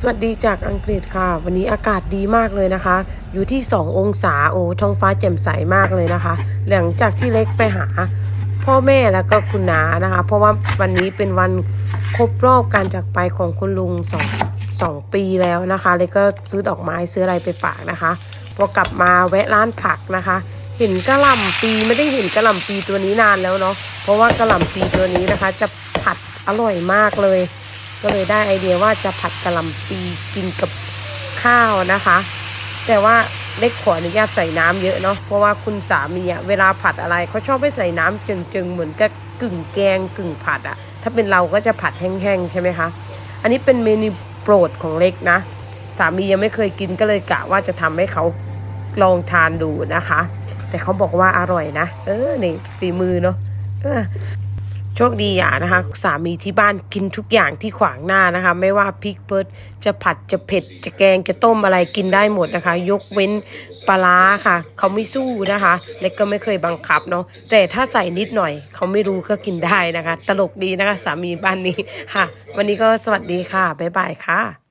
สวัสดีจากอังกฤษค่ะ วันนี้อากาศดีมากเลยนะคะ อยู่ที่ 2 องศาโอ้ท้องฟ้าแจ่มใสมากเลยนะคะ หลังจากที่เล็กไปหา พ่อแม่แล้วก็คุณน้านะคะ เพราะว่าวันนี้เป็นวันครบรอบการจากไปของคุณลุงสองสองปีแล้วนะคะ เล็กก็ซื้อดอกไม้ซื้ออะไรไปฝากนะคะพอกลับมาแวะร้านผักนะคะ เห็นกระหล่ำปีไม่ได้เห็นกระหล่ำปีตัวนี้นานแล้วเนาะเพราะว่ากระหล่ำปีตัวนี้นะคะ จะผัดอร่อยมากเลย ก็เลยได้ไอเดียว่าจะผัดกะหล่ำปีกินกับข้าวนะคะ แต่ว่าเล็กขออนุญาตใส่น้ำเยอะเนาะเพราะว่าคุณสามีอะเวลาผัดอะไรเขาชอบให้ใส่น้ำจึงๆเหมือนกับกึ่งแกงกึ่งผัดอะถ้าเป็นเราก็จะผัดแห้งๆใช่ไหมคะอันนี้เป็นเมนูโปรดของเล็กนะสามียังไม่เคยกินก็เลยกะว่าจะทำให้เขาลองทานดูนะคะ แต่เขาบอกว่าอร่อยนะ เออนี่ฝีมือเนาะ โชคดีอย่างนะคะ สามีที่บ้านกินทุกอย่างที่ขวางหน้านะคะ ไม่ว่าพริกเพิดจะผัดจะเผ็ด จะแกงจะต้มอะไรกินได้หมดนะคะ ยกเว้นปลาร้าค่ะ เขาไม่สู้นะคะ และก็ไม่เคยบังคับเนาะแต่ถ้าใส่นิดหน่อย เขาไม่รู้ก็กินได้นะคะ ตลกดีนะคะ สามีบ้านนี้ค่ะ วันนี้ก็สวัสดีค่ะบ๊ายบายค่ะ